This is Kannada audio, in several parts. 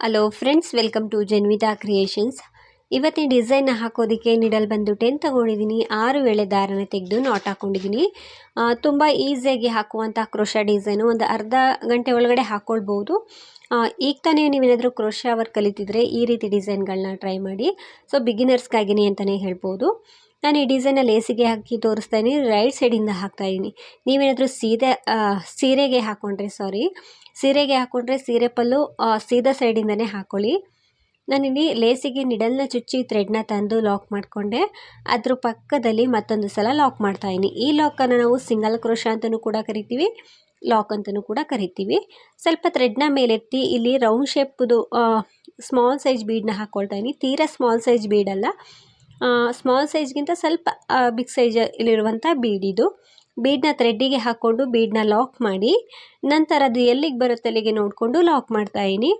Hello friends welcome to Janvitha creations ಇವತ್ತಿನ ಡಿಸೈನ್ನ ಹಾಕೋದಕ್ಕೆ ನಿಡಲ್ ಬಂದು ಟೆನ್ ತಗೊಂಡಿದ್ದೀನಿ ಆರು ವೇಳೆ ದಾರನ ತೆಗೆದು ನಾಟ್ ಹಾಕ್ಕೊಂಡಿದ್ದೀನಿ ತುಂಬ ಈಸಿಯಾಗಿ ಹಾಕುವಂಥ ಕ್ರೋಶ ಡಿಸೈನು ಒಂದು ಅರ್ಧ ಗಂಟೆ ಒಳಗಡೆ ಹಾಕ್ಕೊಳ್ಬೋದು ಈಗ ತಾನೇ ನೀವೇನಾದರೂ ಕ್ರೋಶ ವರ್ಕ್ ಕಲಿತಿದ್ರೆ ಈ ರೀತಿ ಡಿಸೈನ್ಗಳನ್ನ ಟ್ರೈ ಮಾಡಿ. ಸೊ ಬಿಗಿನರ್ಸ್ಗಾಗಿನೇ ಅಂತಲೇ ಹೇಳ್ಬೋದು. ನಾನು ಈ ಡಿಸೈನ ಲೇಸಿಗೆ ಹಾಕಿ ತೋರಿಸ್ತಾ ಇದ್ದೀನಿ ರೈಟ್ ಸೈಡಿಂದ ಹಾಕ್ತಾ ಇದ್ದೀನಿ ನೀವೇನಾದರೂ ಸೀದೆ ಸೀರೆಗೆ ಹಾಕ್ಕೊಂಡ್ರೆ ಸಾರಿ ಸೀರೆಗೆ ಹಾಕ್ಕೊಂಡ್ರೆ ಸೀರೆ ಪಲ್ಲು ಸೀದಾ ಸೈಡಿಂದನೇ ಹಾಕ್ಕೊಳ್ಳಿ ನಾನಿಲ್ಲಿ ಲೇಸಿಗೆ ನಿಡಲ್ನ ಚುಚ್ಚಿ ಥ್ರೆಡ್ನ ತಂದು ಲಾಕ್ ಮಾಡಿಕೊಂಡೆ. ಅದ್ರ ಪಕ್ಕದಲ್ಲಿ ಮತ್ತೊಂದು ಸಲ ಲಾಕ್ ಮಾಡ್ತಾ ಇದ್ದೀನಿ ಈ ಲಾಕನ್ನು ನಾವು ಸಿಂಗಲ್ ಕ್ರೋಶ ಅಂತಲೂ ಕೂಡ ಕರಿತೀವಿ ಲಾಕ್ ಅಂತಲೂ ಕೂಡ ಕರಿತೀವಿ. ಸ್ವಲ್ಪ ಥ್ರೆಡ್ನ ಮೇಲೆತ್ತಿ ಇಲ್ಲಿ ರೌಂಡ್ ಶೇಪ್ದು ಸ್ಮಾಲ್ ಸೈಜ್ ಬೀಡನ್ನ ಹಾಕ್ಕೊಳ್ತಾ ಇದ್ದೀನಿ ತೀರಾ ಸ್ಮಾಲ್ ಸೈಜ್ ಬೀಡಲ್ಲ ಸ್ಮಾಲ್ ಸೈಜ್ಗಿಂತ ಸ್ವಲ್ಪ ಬಿಗ್ ಸೈಜ್ ಇಲ್ಲಿರುವಂಥ ಬೀಡ್ ಇದು. ಬೀಡನ್ನ ಥ್ರೆಡ್ಡಿಗೆ ಹಾಕ್ಕೊಂಡು ಬೀಡ್ನ ಲಾಕ್ ಮಾಡಿ, ನಂತರ ಅದು ಎಲ್ಲಿಗೆ ಬರುತ್ತೆ ಅಲ್ಲಿಗೆ ನೋಡಿಕೊಂಡು ಲಾಕ್ ಮಾಡ್ತಾ ಇದ್ದೀನಿ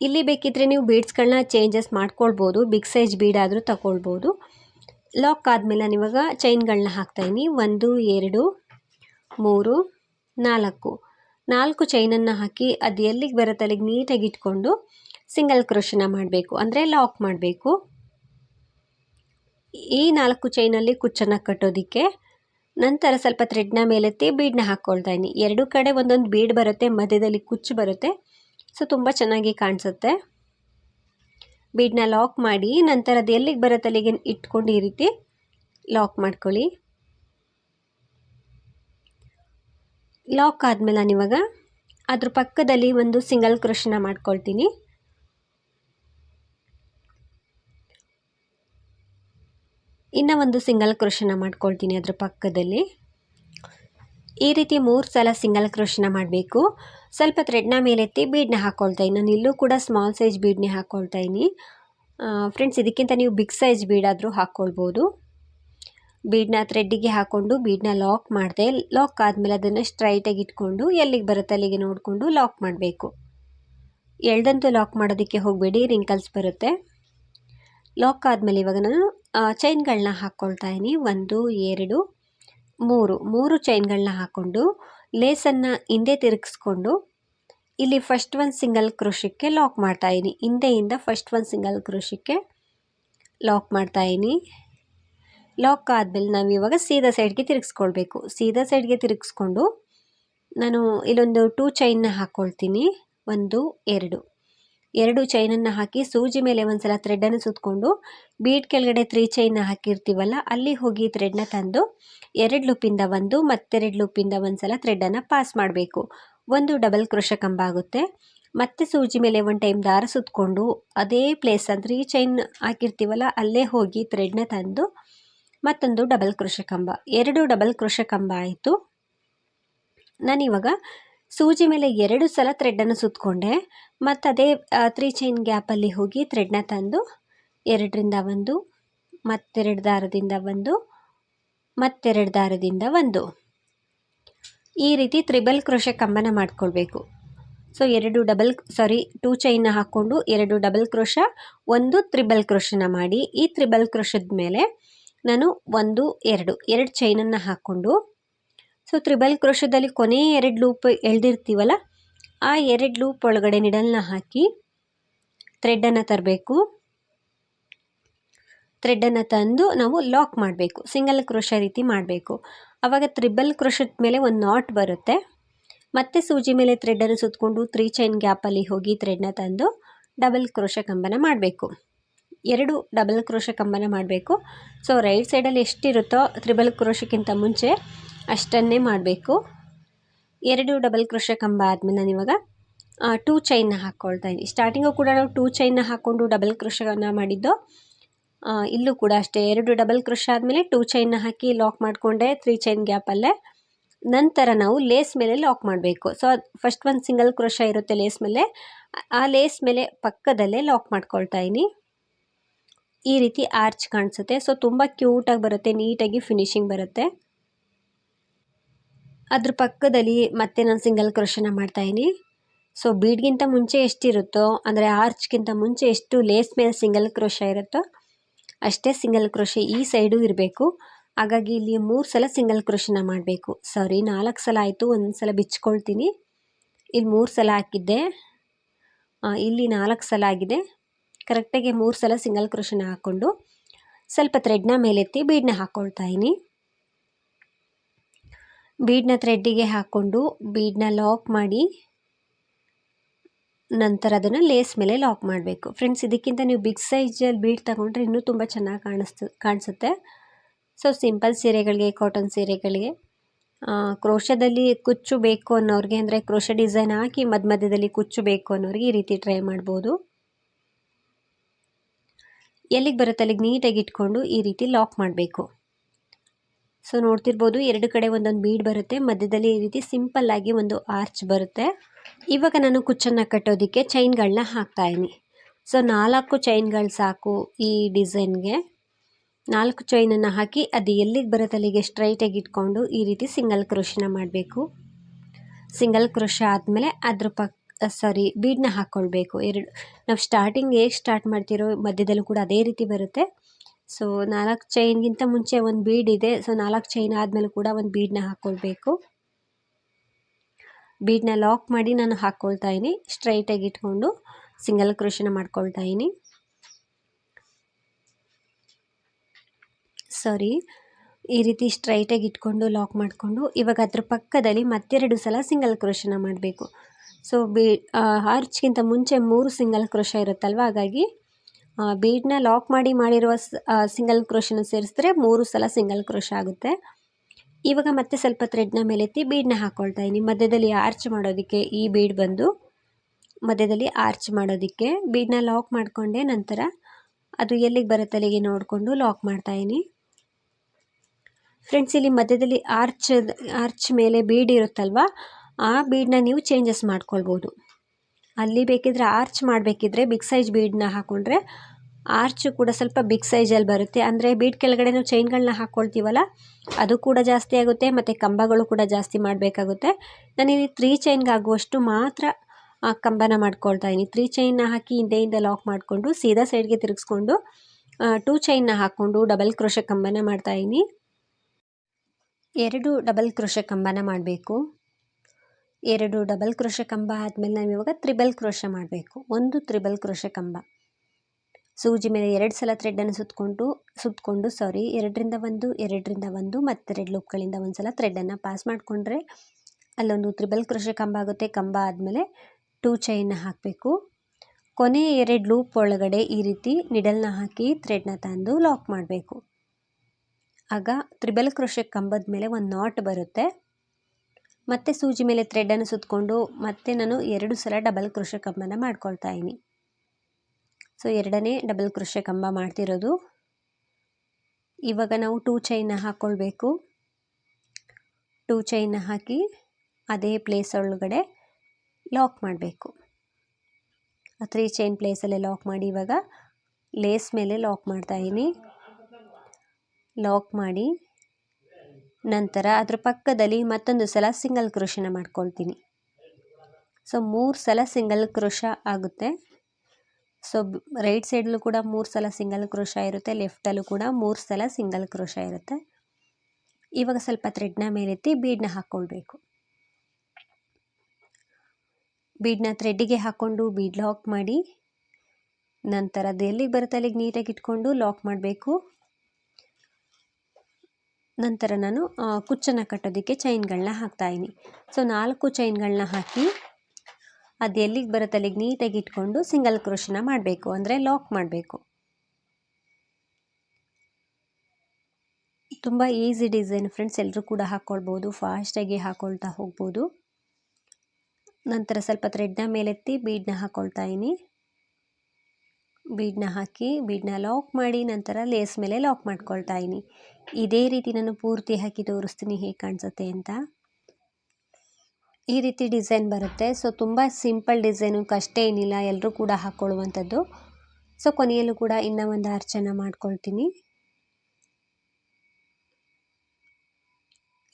ಇಲ್ಲಿ ಬೇಕಿದ್ರೆ ನೀವು ಬೀಡ್ಸ್ಗಳನ್ನ ಚೇಂಜಸ್ ಮಾಡ್ಕೊಳ್ಬೋದು ಬಿಗ್ ಸೈಜ್ ಬೀಡ್ ಆದರೂ ತಗೊಳ್ಬೋದು ಲಾಕ್ ಆದಮೇಲೆ ನಾನು ಇವಾಗ ಚೈನ್ಗಳನ್ನ ಹಾಕ್ತಾಯಿನಿ ಒಂದು, ಎರಡು, ಮೂರು, ನಾಲ್ಕು. ನಾಲ್ಕು ಚೈನನ್ನು ಹಾಕಿ ಅದು ಎಲ್ಲಿಗೆ ಬರುತ್ತೆ ಅಲ್ಲಿಗೆ ನೀಟಾಗಿ ಇಟ್ಕೊಂಡು ಸಿಂಗಲ್ ಕ್ರೋಶನ ಮಾಡಬೇಕು. ಅಂದರೆ ಲಾಕ್ ಮಾಡಬೇಕು. ಈ ನಾಲ್ಕು ಚೈನಲ್ಲಿ ಕುಚ್ಚನ್ನು ಕಟ್ಟೋದಕ್ಕೆ ನಂತರ ಸ್ವಲ್ಪ ಥ್ರೆಡ್ನ ಮೇಲೆತ್ತಿ ಬೀಡನ್ನ ಹಾಕ್ಕೊಳ್ತಾ ಇದ್ದೀನಿ. ಎರಡು ಕಡೆ ಒಂದೊಂದು ಬೀಡ್ ಬರುತ್ತೆ, ಮಧ್ಯದಲ್ಲಿ ಕುಚ್ಚು ಬರುತ್ತೆ. ಸೊ ತುಂಬ ಚೆನ್ನಾಗಿ ಕಾಣಿಸುತ್ತೆ. ಬೀಡನ್ನ ಲಾಕ್ ಮಾಡಿ ನಂತರ ಅದು ಎಲ್ಲಿಗೆ ಬರುತ್ತೆ ಅಲ್ಲಿಗೆ ಇಟ್ಕೊಂಡು ಈ ರೀತಿ ಲಾಕ್ ಮಾಡ್ಕೊಳ್ಳಿ. ಲಾಕ್ ಆದಮೇಲೆ ನಾನಿವಾಗ ಅದ್ರ ಪಕ್ಕದಲ್ಲಿ ಒಂದು ಸಿಂಗಲ್ ಕ್ರೋಶನ ಮಾಡ್ಕೊಳ್ತೀನಿ. ಇನ್ನು ಒಂದು ಸಿಂಗಲ್ ಕ್ರೋಶನ ಮಾಡ್ಕೊಳ್ತೀನಿ ಅದ್ರ ಪಕ್ಕದಲ್ಲಿ. ಈ ರೀತಿ ಮೂರು ಸಲ ಸಿಂಗಲ್ ಕ್ರೋಶನ ಮಾಡಬೇಕು. ಸ್ವಲ್ಪ ಥ್ರೆಡ್ನ ಮೇಲೆತ್ತಿ ಬೀಡ್ನ ಹಾಕ್ಕೊಳ್ತಾ ನಾನು ಇಲ್ಲೂ ಕೂಡ ಸ್ಮಾಲ್ ಸೈಜ್ ಬೀಡನ್ನೇ ಹಾಕ್ಕೊಳ್ತಾ ಇದ್ದೀನಿ ಫ್ರೆಂಡ್ಸ್ ಇದಕ್ಕಿಂತ ನೀವು ಬಿಗ್ ಸೈಜ್ ಬೀಡಾದರೂ ಹಾಕ್ಕೊಳ್ಬೋದು ಬೀಡ್ನ ಥ್ರೆಡ್ಡಿಗೆ ಹಾಕ್ಕೊಂಡು ಬೀಡ್ನ ಲಾಕ್ ಮಾಡಿದೆ. ಲಾಕ್ ಆದಮೇಲೆ ಅದನ್ನು ಸ್ಟ್ರೈಟಾಗಿ ಇಟ್ಕೊಂಡು ಎಲ್ಲಿಗೆ ಬರುತ್ತೆ ಅಲ್ಲಿಗೆ ನೋಡಿಕೊಂಡು ಲಾಕ್ ಮಾಡಬೇಕು. ಎಳ್ದಂತೂ ಲಾಕ್ ಮಾಡೋದಕ್ಕೆ ಹೋಗಬೇಡಿ ರಿಂಕಲ್ಸ್ ಬರುತ್ತೆ. ಲಾಕ್ ಆದಮೇಲೆ ಇವಾಗ ನಾನು ಚೈನ್ಗಳನ್ನ ಹಾಕ್ಕೊಳ್ತಾ ಇದೀನಿ ಒಂದು, ಎರಡು, ಮೂರು. ಮೂರು ಚೈನ್ಗಳನ್ನ ಹಾಕ್ಕೊಂಡು ಲೇಸನ್ನು ಹಿಂದೆ ತಿರುಗಿಸ್ಕೊಂಡು ಇಲ್ಲಿ ಫಸ್ಟ್ ಒಂದು ಸಿಂಗಲ್ ಕ್ರೋಶಕ್ಕೆ ಲಾಕ್ ಮಾಡ್ತಾಯಿದ್ದೀನಿ ಹಿಂದೆಯಿಂದ ಫಸ್ಟ್ ಒಂದು ಸಿಂಗಲ್ ಕ್ರೋಶಕ್ಕೆ ಲಾಕ್ ಮಾಡ್ತಾಯಿದ್ದೀನಿ ಲಾಕ್ ಆದಮೇಲೆ ನಾವು ಇವಾಗ ಸೀದಾ ಸೈಡ್ಗೆ ತಿರುಗಿಸ್ಕೊಳ್ಬೇಕು. ಸೀದಾ ಸೈಡ್ಗೆ ತಿರುಗಿಸ್ಕೊಂಡು ನಾನು ಇಲ್ಲೊಂದು ಟೂ ಚೈನ್ನ ಹಾಕ್ಕೊಳ್ತೀನಿ ಒಂದು, ಎರಡು. ಎರಡು ಚೈನನ್ನು ಹಾಕಿ ಸೂಜಿ ಮೇಲೆ ಒಂದು ಸಲ ಥ್ರೆಡನ್ನು ಸುತ್ತಕೊಂಡು ಬೀಟ್ ಕೆಳಗಡೆ ತ್ರೀ ಚೈನ್ನ ಹಾಕಿರ್ತೀವಲ್ಲ, ಅಲ್ಲಿ ಹೋಗಿ ಥ್ರೆಡ್ನ ತಂದು ಎರಡು ಲೂಪಿಂದ ಒಂದು ಮತ್ತೆರಡು ಲೂಪಿಂದ ಒಂದು ಸಲ ಥ್ರೆಡನ್ನು ಪಾಸ್ ಮಾಡಬೇಕು. ಒಂದು ಡಬಲ್ ಕ್ರೋಶ ಕಂಬ ಆಗುತ್ತೆ. ಮತ್ತೆ ಸೂಜಿ ಮೇಲೆ ಒಂದು ಟೈಮ್ ದಾರ ಸುತ್ತಕೊಂಡು ಅದೇ ಪ್ಲೇಸ್ ತ್ರೀ ಚೈನ್ ಹಾಕಿರ್ತೀವಲ್ಲ, ಅಲ್ಲೇ ಹೋಗಿ ಥ್ರೆಡ್ನ ತಂದು ಮತ್ತೊಂದು ಡಬಲ್ ಕ್ರೋಶ ಕಂಬ. ಎರಡು ಡಬಲ್ ಕ್ರೋಶ ಕಂಬ ಆಯಿತು. ನಾನಿವಾಗ ಸೂಜಿ ಮೇಲೆ ಎರಡು ಸಲ ಥ್ರೆಡ್ಡನ್ನು ಸುತ್ತಕೊಂಡೆ ಮತ್ತು ಅದೇ ತ್ರೀ ಚೈನ್ ಗ್ಯಾಪಲ್ಲಿ ಹೋಗಿ ಥ್ರೆಡ್ನ ತಂದು ಎರಡರಿಂದ ಒಂದು, ಮತ್ತೆರಡು ದಾರದಿಂದ ಒಂದು, ಮತ್ತೆರಡು ದಾರದಿಂದ ಒಂದು. ಈ ರೀತಿ ತ್ರಿಬಲ್ ಕ್ರೋಶ ಕಂಬನ ಮಾಡಿಕೊಳ್ಬೇಕು. ಸೊ ಎರಡು ಡಬಲ್ ಸಾರಿ ಟೂ ಚೈನ್ನ ಹಾಕ್ಕೊಂಡು ಎರಡು ಡಬಲ್ ಕ್ರೋಶ, ಒಂದು ತ್ರಿಬಲ್ ಕ್ರೋಶನ ಮಾಡಿ ಈ ತ್ರಿಬಲ್ ಕ್ರೋಶದ ಮೇಲೆ ನಾನು ಒಂದು, ಎರಡು ಎರಡು ಚೈನನ್ನು ಹಾಕ್ಕೊಂಡು ಸೊ ತ್ರಿಬಲ್ ಕ್ರೋಶದಲ್ಲಿ ಕೊನೆಯ ಎರಡು ಲೂಪ್ ಎಳೆದಿರ್ತೀವಲ್ಲ, ಆ ಎರಡು ಲೂಪ್ ಒಳಗಡೆ ನಿಡಲ್ನ ಹಾಕಿ ಥ್ರೆಡ್ಡನ್ನು ತರಬೇಕು. ಥ್ರೆಡ್ಡನ್ನು ತಂದು ನಾವು ಲಾಕ್ ಮಾಡಬೇಕು ಸಿಂಗಲ್ ಕ್ರೋಶ ರೀತಿ ಮಾಡಬೇಕು. ಆವಾಗ ತ್ರಿಬಲ್ ಕ್ರೋಶದ ಮೇಲೆ ಒಂದು ನಾಟ್ ಬರುತ್ತೆ. ಮತ್ತೆ ಸೂಜಿ ಮೇಲೆ ಥ್ರೆಡ್ಡನ್ನು ಸುತ್ತಕೊಂಡು ತ್ರೀ ಚೈನ್ ಗ್ಯಾಪಲ್ಲಿ ಹೋಗಿ ಥ್ರೆಡ್ನ ತಂದು ಡಬಲ್ ಕ್ರೋಶ ಕಂಬನ ಮಾಡಬೇಕು. ಎರಡು ಡಬಲ್ ಕ್ರೋಶ ಕಂಬನ ಮಾಡಬೇಕು. ಸೊ ರೈಟ್ ಸೈಡಲ್ಲಿ ಎಷ್ಟಿರುತ್ತೋ ತ್ರಿಬಲ್ ಕ್ರೋಶಕ್ಕಿಂತ ಮುಂಚೆ ಅಷ್ಟನ್ನೇ ಮಾಡಬೇಕು. ಎರಡು ಡಬಲ್ ಕ್ರೋಶ ಕಂಬ ಆದಮೇಲೆ ನಾನು ಇವಾಗ ಟೂ ಚೈನ್ನ ಹಾಕ್ಕೊಳ್ತಾ ಇದ್ದೀನಿ. ಸ್ಟಾರ್ಟಿಂಗು ಕೂಡ ನಾವು ಟೂ ಚೈನ್ನ ಹಾಕ್ಕೊಂಡು ಡಬಲ್ ಕ್ರೋಶನ ಮಾಡಿದ್ದು. ಇಲ್ಲೂ ಕೂಡ ಅಷ್ಟೇ ಎರಡು ಡಬಲ್ ಕ್ರೋಶ ಆದಮೇಲೆ ಟೂ ಚೈನ್ನ ಹಾಕಿ ಲಾಕ್ ಮಾಡಿಕೊಂಡೆ ತ್ರೀ ಚೈನ್ ಗ್ಯಾಪಲ್ಲೇ ನಂತರ ನಾವು ಲೇಸ್ ಮೇಲೆ ಲಾಕ್ ಮಾಡಬೇಕು. ಸೊ ಫಸ್ಟ್ ಒಂದು ಸಿಂಗಲ್ ಕ್ರೋಶ ಇರುತ್ತೆ ಲೇಸ್ ಮೇಲೆ. ಆ ಲೇಸ್ ಮೇಲೆ ಪಕ್ಕದಲ್ಲೇ ಲಾಕ್ ಮಾಡ್ಕೊಳ್ತಾ ಇದ್ದೀನಿ. ಈ ರೀತಿ ಆರ್ಚ್ ಕಾಣಿಸುತ್ತೆ. ಸೊ ತುಂಬ ಕ್ಯೂಟಾಗಿ ಬರುತ್ತೆ ನೀಟಾಗಿ ಫಿನಿಶಿಂಗ್ ಬರುತ್ತೆ. ಅದ್ರ ಪಕ್ಕದಲ್ಲಿ ಮತ್ತೆ ನಾನು ಸಿಂಗಲ್ ಕ್ರೋಶನ ಮಾಡ್ತಾಯಿದ್ದೀನಿ ಸೊ ಬೀಡ್ಗಿಂತ ಮುಂಚೆ ಎಷ್ಟಿರುತ್ತೋ, ಅಂದರೆ ಆರ್ಚ್ಗಿಂತ ಮುಂಚೆ ಎಷ್ಟು ಲೇಸ್ ಮೇಲೆ ಸಿಂಗಲ್ ಕ್ರೋಶ ಇರುತ್ತೋ ಅಷ್ಟೇ ಸಿಂಗಲ್ ಕ್ರೋಶ ಈ ಸೈಡು ಇರಬೇಕು. ಹಾಗಾಗಿ ಇಲ್ಲಿ ಮೂರು ಸಲ ಸಿಂಗಲ್ ಕ್ರೋಶನ ಮಾಡಬೇಕು. ಸಾರಿ ನಾಲ್ಕು ಸಲ ಆಯಿತು, ಒಂದು ಸಲ ಬಿಚ್ಕೊಳ್ತೀನಿ. ಇಲ್ಲಿ ಮೂರು ಸಲ ಹಾಕಿದ್ದೆ. ಇಲ್ಲಿ ನಾಲ್ಕು ಸಲ ಆಗಿದೆ. ಕರೆಕ್ಟಾಗಿ ಮೂರು ಸಲ ಸಿಂಗಲ್ ಕ್ರೋಶನ ಹಾಕ್ಕೊಂಡು ಸ್ವಲ್ಪ ಥ್ರೆಡ್ನ ಮೇಲೆತ್ತಿ ಬೀಡನ್ನ ಹಾಕ್ಕೊಳ್ತಾ ಇದ್ದೀನಿ ಬೀಡನ್ನ ಥ್ರೆಡ್ಡಿಗೆ ಹಾಕ್ಕೊಂಡು ಬೀಡನ್ನ ಲಾಕ್ ಮಾಡಿ ನಂತರ ಅದನ್ನು ಲೇಸ್ ಮೇಲೆ ಲಾಕ್ ಮಾಡಬೇಕು. ಫ್ರೆಂಡ್ಸ್ ಇದಕ್ಕಿಂತ ನೀವು ಬಿಗ್ ಸೈಜಲ್ಲಿ ಬೀಡ್ ತಗೊಂಡ್ರೆ ಇನ್ನೂ ತುಂಬ ಚೆನ್ನಾಗಿ ಕಾಣಿಸ್ತು, ಕಾಣಿಸುತ್ತೆ. ಸೊ ಸಿಂಪಲ್ ಸೀರೆಗಳಿಗೆ ಕಾಟನ್ ಸೀರೆಗಳಿಗೆ ಕ್ರೋಶದಲ್ಲಿ ಕುಚ್ಚು ಬೇಕು ಅನ್ನೋರಿಗೆ, ಅಂದರೆ ಕ್ರೋಶ ಡಿಸೈನ್ ಹಾಕಿ ಮಧ್ಯ ಮಧ್ಯದಲ್ಲಿ ಕುಚ್ಚು ಬೇಕು ಅನ್ನೋರಿಗೆ ಈ ರೀತಿ ಟ್ರೈ ಮಾಡ್ಬೋದು. ಎಲ್ಲಿಗೆ ಬರುತ್ತೆ ಅಲ್ಲಿಗೆ ನೀಟಾಗಿ ಇಟ್ಕೊಂಡು ಈ ರೀತಿ ಲಾಕ್ ಮಾಡಬೇಕು. ಸೊ ನೋಡ್ತಿರ್ಬೋದು, ಎರಡು ಕಡೆ ಒಂದೊಂದು ಬೀಡ್ ಬರುತ್ತೆ. ಮಧ್ಯದಲ್ಲಿ ಈ ರೀತಿ ಸಿಂಪಲ್ ಆಗಿ ಒಂದು ಆರ್ಚ್ ಬರುತ್ತೆ. ಇವಾಗ ನಾನು ಕುಚ್ಚನ್ನು ಕಟ್ಟೋದಕ್ಕೆ ಚೈನ್ಗಳನ್ನ ಹಾಕ್ತಾ ಇದ್ದೀನಿ. ಸೊ ನಾಲ್ಕು ಚೈನ್ಗಳು ಸಾಕು ಈ ಡಿಸೈನ್ಗೆ ನಾಲ್ಕು ಚೈನನ್ನು ಹಾಕಿ ಅದು ಎಲ್ಲಿಗೆ ಬರುತ್ತೆ ಅಲ್ಲಿಗೆ ಸ್ಟ್ರೈಟಾಗಿ ಇಟ್ಕೊಂಡು ಈ ರೀತಿ ಸಿಂಗಲ್ ಕ್ರೋಶನ ಮಾಡಬೇಕು. ಸಿಂಗಲ್ ಕ್ರೋಶ ಆದಮೇಲೆ ಅದ್ರ ಪಕ್ಕ ಸಾರಿ ಬೀಡನ್ನ ಹಾಕ್ಕೊಳ್ಬೇಕು ಎರಡು, ನಾವು ಸ್ಟಾರ್ಟಿಂಗ್ ಹೇಗೆ ಸ್ಟಾರ್ಟ್ ಮಾಡ್ತಿರೋ ಮಧ್ಯದಲ್ಲೂ ಕೂಡ ಅದೇ ರೀತಿ ಬರುತ್ತೆ. ಸೊ ನಾಲ್ಕು ಚೈನ್ಗಿಂತ ಮುಂಚೆ ಒಂದು ಬೀಡ್ ಇದೆ. ಸೊ ನಾಲ್ಕು ಚೈನ್ ಆದಮೇಲೆ ಕೂಡ ಒಂದು ಬೀಡನ್ನ ಹಾಕ್ಕೊಳ್ಬೇಕು ಬೀಡನ್ನ ಲಾಕ್ ಮಾಡಿ ನಾನು ಹಾಕ್ಕೊಳ್ತಾ ಇದ್ದೀನಿ ಸ್ಟ್ರೈಟಾಗಿ ಇಟ್ಕೊಂಡು ಸಿಂಗಲ್ ಕ್ರೋಶನ ಮಾಡ್ಕೊಳ್ತಾ ಸಾರಿ ಈ ರೀತಿ ಸ್ಟ್ರೈಟಾಗಿ ಇಟ್ಕೊಂಡು ಲಾಕ್ ಮಾಡಿಕೊಂಡು ಇವಾಗ ಅದ್ರ ಪಕ್ಕದಲ್ಲಿ ಮತ್ತೆರಡು ಸಲ ಸಿಂಗಲ್ ಕ್ರೋಶನ ಮಾಡಬೇಕು. ಸೊ ಬಿ ಆರ್ಚ್ಗಿಂತ ಮುಂಚೆ ಮೂರು ಸಿಂಗಲ್ ಕ್ರೋಶ ಇರುತ್ತಲ್ವ? ಹಾಗಾಗಿ ಬೀಡನ್ನ ಲಾಕ್ ಮಾಡಿ ಮಾಡಿರುವ ಸಿಂಗಲ್ ಕ್ರೋಶನ ಸೇರಿಸಿದ್ರೆ ಮೂರು ಸಲ ಸಿಂಗಲ್ ಕ್ರೋಶ ಆಗುತ್ತೆ. ಇವಾಗ ಮತ್ತೆ ಸ್ವಲ್ಪ ಥ್ರೆಡ್ನ ಮೇಲೆತ್ತಿ ಬೀಡನ್ನ ಹಾಕ್ಕೊಳ್ತಾ ಇದ್ದೀನಿ ಮಧ್ಯದಲ್ಲಿ ಆರ್ಚ್ ಮಾಡೋದಕ್ಕೆ ಈ ಬೀಡ್ ಬಂದು, ಮಧ್ಯದಲ್ಲಿ ಆರ್ಚ್ ಮಾಡೋದಕ್ಕೆ ಬೀಡನ್ನ ಲಾಕ್ ಮಾಡಿಕೊಂಡೆ ನಂತರ ಅದು ಎಲ್ಲಿಗೆ ಬರುತ್ತೆ ಅಲ್ಲಿಗೆ ನೋಡಿಕೊಂಡು ಲಾಕ್ ಮಾಡ್ತಾಯಿದ್ದೀನಿ ಫ್ರೆಂಡ್ಸ್ ಇಲ್ಲಿ ಮಧ್ಯದಲ್ಲಿ ಆರ್ಚ್ ಆರ್ಚ್ ಮೇಲೆ ಬೀಡ್ ಇರುತ್ತಲ್ವ, ಆ ಬೀಡನ್ನ ನೀವು ಚೇಂಜಸ್ ಮಾಡ್ಕೊಳ್ಬೋದು. ಅಲ್ಲಿ ಬೇಕಿದ್ರೆ ಆರ್ಚ್ ಮಾಡಬೇಕಿದ್ರೆ ಬಿಗ್ ಸೈಜ್ ಬೀಡನ್ನ ಹಾಕ್ಕೊಂಡ್ರೆ ಆರ್ಚ್ ಕೂಡ ಸ್ವಲ್ಪ ಬಿಗ್ ಸೈಜಲ್ಲಿ ಬರುತ್ತೆ. ಅಂದರೆ ಬೀಡ್ ಕೆಳಗಡೆ ನಾವು ಚೈನ್ಗಳನ್ನ ಹಾಕ್ಕೊಳ್ತೀವಲ್ಲ ಅದು ಕೂಡ ಜಾಸ್ತಿ ಆಗುತ್ತೆ, ಮತ್ತು ಕಂಬಗಳು ಕೂಡ ಜಾಸ್ತಿ ಮಾಡಬೇಕಾಗುತ್ತೆ. ನಾನಿಲ್ಲಿ ತ್ರೀ ಚೈನ್ಗೆ ಆಗುವಷ್ಟು ಮಾತ್ರ, ಆ ಕಂಬನ ಮಾಡ್ಕೊಳ್ತಾ ಇದ್ದೀನಿ ತ್ರೀ ಚೈನ್ನ ಹಾಕಿ ಹಿಂದೆಯಿಂದ ಲಾಕ್ ಮಾಡಿಕೊಂಡು, ಸೀದಾ ಸೈಡ್ಗೆ ತಿರುಗಿಸ್ಕೊಂಡು ಟೂ ಚೈನ್ನ ಹಾಕ್ಕೊಂಡು ಡಬಲ್ ಕ್ರೋಶ ಕಂಬನ ಮಾಡ್ತಾಯಿದ್ದೀನಿ ಎರಡು ಡಬಲ್ ಕ್ರೋಶ ಕಂಬನ ಮಾಡಬೇಕು. ಎರಡು ಡಬಲ್ ಕ್ರೋಶ ಕಂಬ ಆದಮೇಲೆ ನಾವು ಇವಾಗ ತ್ರಿಬಲ್ ಕ್ರೋಶ ಮಾಡಬೇಕು. ಒಂದು ತ್ರಿಬಲ್ ಕ್ರೋಶ ಕಂಬ. ಸೂಜಿ ಮೇಲೆ ಎರಡು ಸಲ ಥ್ರೆಡ್ಡನ್ನು ಸುತ್ತಕೊಂಡು ಸುತ್ತಕೊಂಡು ಸಾರಿ ಎರಡರಿಂದ ಒಂದು ಎರಡರಿಂದ ಒಂದು ಮತ್ತೆರಡು ಲೂಪ್ಗಳಿಂದ ಒಂದು ಸಲ ಥ್ರೆಡ್ಡನ್ನು ಪಾಸ್ ಮಾಡಿಕೊಂಡ್ರೆ ಅಲ್ಲೊಂದು ತ್ರಿಬಲ್ ಕ್ರೋಶ ಕಂಬ ಆಗುತ್ತೆ. ಕಂಬ ಆದಮೇಲೆ ಟೂ ಚೈನ್ನ ಹಾಕಬೇಕು. ಕೊನೆ ಎರಡು ಲೂಪ್ ಒಳಗಡೆ ಈ ರೀತಿ ನಿಡಲ್ನ ಹಾಕಿ ಥ್ರೆಡ್ನ ತಂದು ಲಾಕ್ ಮಾಡಬೇಕು. ಆಗ ತ್ರಿಬಲ್ ಕ್ರೋಶ ಕಂಬದ ಮೇಲೆ ಒಂದು ನಾಟ್ ಬರುತ್ತೆ. ಮತ್ತೆ ಸೂಜಿ ಮೇಲೆ ಥ್ರೆಡನ್ನು ಸುತ್ತಕೊಂಡು ಮತ್ತೆ ನಾನು ಎರಡು ಸಲ ಡಬಲ್ ಕೃಷಿ ಕಂಬನ ಮಾಡ್ಕೊಳ್ತಾ ಇದ್ದೀನಿ. ಸೊ ಎರಡನೇ ಡಬಲ್ ಕೃಷಿ ಕಂಬ ಮಾಡ್ತಿರೋದು. ಇವಾಗ ನಾವು ಟೂ ಚೈನ ಹಾಕ್ಕೊಳ್ಬೇಕು ಟೂ ಚೈನ್ನ ಹಾಕಿ ಅದೇ ಪ್ಲೇಸ್ ಒಳಗಡೆ ಲಾಕ್ ಮಾಡಬೇಕು. ತ್ರೀ ಚೈನ್ ಪ್ಲೇಸಲ್ಲೇ ಲಾಕ್ ಮಾಡಿ ಇವಾಗ ಲೇಸ್ ಮೇಲೆ ಲಾಕ್ ಮಾಡ್ತಾಯಿದ್ದೀನಿ ಲಾಕ್ ಮಾಡಿ ನಂತರ ಅದ್ರ ಪಕ್ಕದಲ್ಲಿ ಮತ್ತೊಂದು ಸಲ ಸಿಂಗಲ್ ಕ್ರೋಶನ ಮಾಡ್ಕೊಳ್ತೀನಿ. ಸೊ ಮೂರು ಸಲ ಸಿಂಗಲ್ ಕ್ರೋಶ ಆಗುತ್ತೆ. ಸೊ ರೈಟ್ ಸೈಡಲ್ಲೂ ಕೂಡ ಮೂರು ಸಲ ಸಿಂಗಲ್ ಕ್ರೋಶ ಇರುತ್ತೆ ಲೆಫ್ಟಲ್ಲೂ ಕೂಡ ಮೂರು ಸಲ ಸಿಂಗಲ್ ಕ್ರೋಶ ಇರುತ್ತೆ. ಇವಾಗ ಸ್ವಲ್ಪ ಥ್ರೆಡ್ನ ಮೇಲೆತ್ತಿ ಬೀಡನ್ನ ಹಾಕ್ಕೊಳ್ಬೇಕು ಬೀಡನ್ನ ಥ್ರೆಡ್ಡಿಗೆ ಹಾಕ್ಕೊಂಡು ಬೀಡ್ ಲಾಕ್ ಮಾಡಿ, ನಂತರ ಅದು ಎಲ್ಲಿಗೆ ಬರುತ್ತೆ ಅಲ್ಲಿಗೆ ನೀಟಾಗಿ ಇಟ್ಕೊಂಡು ಲಾಕ್ ಮಾಡಬೇಕು. ನಂತರ ನಾನು ಕುಚ್ಚನ್ನು ಕಟ್ಟೋದಕ್ಕೆ ಚೈನ್ಗಳನ್ನ ಹಾಕ್ತಾಯಿನಿ ಸೊ ನಾಲ್ಕು ಚೈನ್ಗಳನ್ನ ಹಾಕಿ, ಅದು ಎಲ್ಲಿಗೆ ಬರುತ್ತೆ? ಅಲ್ಲಿಗೆ ನೀಟಾಗಿ ಇಟ್ಕೊಂಡು ಸಿಂಗಲ್ ಕ್ರೋಶನ ಮಾಡಬೇಕು. ಅಂದರೆ ಲಾಕ್ ಮಾಡಬೇಕು. ತುಂಬ ಈಸಿ ಡಿಸೈನ್ ಫ್ರೆಂಡ್ಸ್ ಎಲ್ಲರೂ ಕೂಡ ಹಾಕ್ಕೊಳ್ಬೋದು ಫಾಸ್ಟಾಗಿ ಹಾಕ್ಕೊಳ್ತಾ ಹೋಗ್ಬೋದು. ನಂತರ ಸ್ವಲ್ಪ ಥ್ರೆಡ್ನ ಮೇಲೆತ್ತಿ ಬೀಡನ್ನ ಹಾಕ್ಕೊಳ್ತಾ ಬೀಡನ್ನ ಹಾಕಿ ಬೀಡನ್ನ ಲಾಕ್ ಮಾಡಿ, ನಂತರ ಲೇಸ್ ಮೇಲೆ ಲಾಕ್ ಮಾಡ್ಕೊಳ್ತಾ ಇದ್ದೀನಿ ಇದೇ ರೀತಿ ನಾನು ಪೂರ್ತಿ ಹಾಕಿ ತೋರಿಸ್ತೀನಿ ಹೇಗೆ ಕಾಣಿಸುತ್ತೆ ಅಂತ. ಈ ರೀತಿ ಡಿಸೈನ್ ಬರುತ್ತೆ. ಸೊ ತುಂಬ ಸಿಂಪಲ್ ಡಿಸೈನು ಕಷ್ಟ ಏನಿಲ್ಲ. ಎಲ್ಲರೂ ಕೂಡ ಹಾಕ್ಕೊಳ್ಳುವಂಥದ್ದು ಸೊ ಕೊನೆಯಲ್ಲೂ ಕೂಡ ಇನ್ನೂ ಒಂದು ಅರ್ಚನ ಮಾಡ್ಕೊಳ್ತೀನಿ.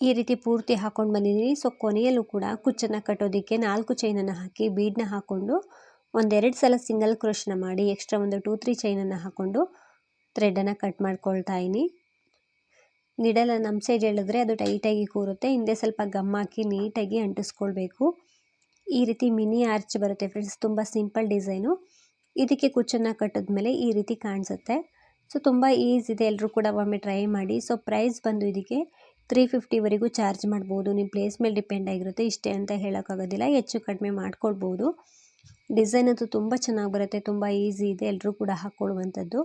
ಈ ರೀತಿ ಪೂರ್ತಿ ಹಾಕ್ಕೊಂಡು ಬಂದಿದ್ದೀನಿ ಸೊ ಕೊನೆಯಲ್ಲೂ ಕೂಡ ಕುಚ್ಚನ್ನು ಕಟ್ಟೋದಕ್ಕೆ ನಾಲ್ಕು ಚೈನನ್ನು ಹಾಕಿ ಬೀಡನ್ನ ಹಾಕ್ಕೊಂಡು ಒಂದೆರಡು ಸಲ ಸಿಂಗಲ್ ಕ್ರೋಶನ ಮಾಡಿ ಎಕ್ಸ್ಟ್ರಾ ಒಂದು ಟೂ ತ್ರೀ ಚೈನನ್ನು ಹಾಕ್ಕೊಂಡು ಥ್ರೆಡನ್ನು ಕಟ್ ಮಾಡ್ಕೊಳ್ತಾ ಇದ್ದೀನಿ ನಿಡಲ ನಮ್ಮ ಸೈಡ್ ಹೇಳಿದ್ರೆ ಅದು ಟೈಟಾಗಿ ಕೂರುತ್ತೆ. ಹಿಂದೆ ಸ್ವಲ್ಪ ಗಮ್ ಹಾಕಿ ನೀಟಾಗಿ ಅಂಟಿಸ್ಕೊಳ್ಬೇಕು. ಈ ರೀತಿ ಮಿನಿ ಆರ್ಚ್ ಬರುತ್ತೆ ಫ್ರೆಂಡ್ಸ್, ತುಂಬ ಸಿಂಪಲ್ ಡಿಸೈನು. ಇದಕ್ಕೆ ಕುಚ್ಚನ್ನು ಕಟ್ಟಿದ್ಮೇಲೆ ಈ ರೀತಿ ಕಾಣಿಸುತ್ತೆ. ಸೊ, ತುಂಬ ಈಸಿ ಇದೆ. ಎಲ್ಲರೂ ಕೂಡ ಒಮ್ಮೆ ಟ್ರೈ ಮಾಡಿ. ಸೊ, ಪ್ರೈಸ್ ಬಂದು ಇದಕ್ಕೆ ತ್ರೀ ಫಿಫ್ಟಿವರೆಗೂ ಚಾರ್ಜ್ ಮಾಡ್ಬೋದು. ನಿಮ್ಮ ಪ್ಲೇಸ್ ಮೇಲೆ ಡಿಪೆಂಡ್ ಆಗಿರುತ್ತೆ. ಇಷ್ಟೇ ಅಂತ ಹೇಳೋಕ್ಕಾಗೋದಿಲ್ಲ. ಹೆಚ್ಚು ಕಡಿಮೆ ಮಾಡ್ಕೊಳ್ಬೋದು. ಡಿಸೈನ್ ಅಂತೂ ತುಂಬ ಚೆನ್ನಾಗಿ ಬರುತ್ತೆ, ತುಂಬ ಈಸಿ ಇದೆ ಎಲ್ಲರೂ ಕೂಡ ಹಾಕ್ಕೊಳ್ಳುವಂಥದ್ದು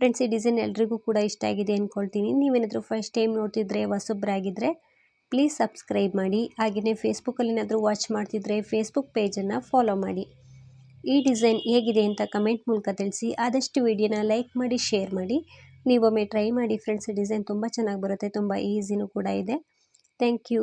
ಫ್ರೆಂಡ್ಸ್ ಈ ಡಿಸೈನ್ ಎಲ್ರಿಗೂ ಕೂಡ ಇಷ್ಟ ಆಗಿದೆ ಅಂದ್ಕೊಳ್ತೀನಿ ನೀವೇನಾದರೂ ಫಸ್ಟ್ ಟೈಮ್ ನೋಡ್ತಿದ್ರೆ ಹೊಸೊಬ್ಬರಾಗಿದ್ದರೆ ಪ್ಲೀಸ್ ಸಬ್ಸ್ಕ್ರೈಬ್ ಮಾಡಿ. ಹಾಗೆಯೇ ಫೇಸ್ಬುಕ್ಕಲ್ಲಿ ಏನಾದರೂ ವಾಚ್ ಮಾಡ್ತಿದ್ರೆ ಫೇಸ್ಬುಕ್ ಪೇಜನ್ನು ಫಾಲೋ ಮಾಡಿ. ಈ ಡಿಸೈನ್ ಹೇಗಿದೆ ಅಂತ ಕಮೆಂಟ್ ಮೂಲಕ ತಿಳಿಸಿ. ಆದಷ್ಟು ವಿಡಿಯೋನ ಲೈಕ್ ಮಾಡಿ ಶೇರ್ ಮಾಡಿ. ನೀವೊಮ್ಮೆ ಟ್ರೈ ಮಾಡಿ. ಫ್ರೆಂಡ್ಸ್ ಡಿಸೈನ್ ತುಂಬ ಚೆನ್ನಾಗಿ ಬರುತ್ತೆ, ತುಂಬ ಈಸಿನೂ ಕೂಡ ಇದೆ. Thank you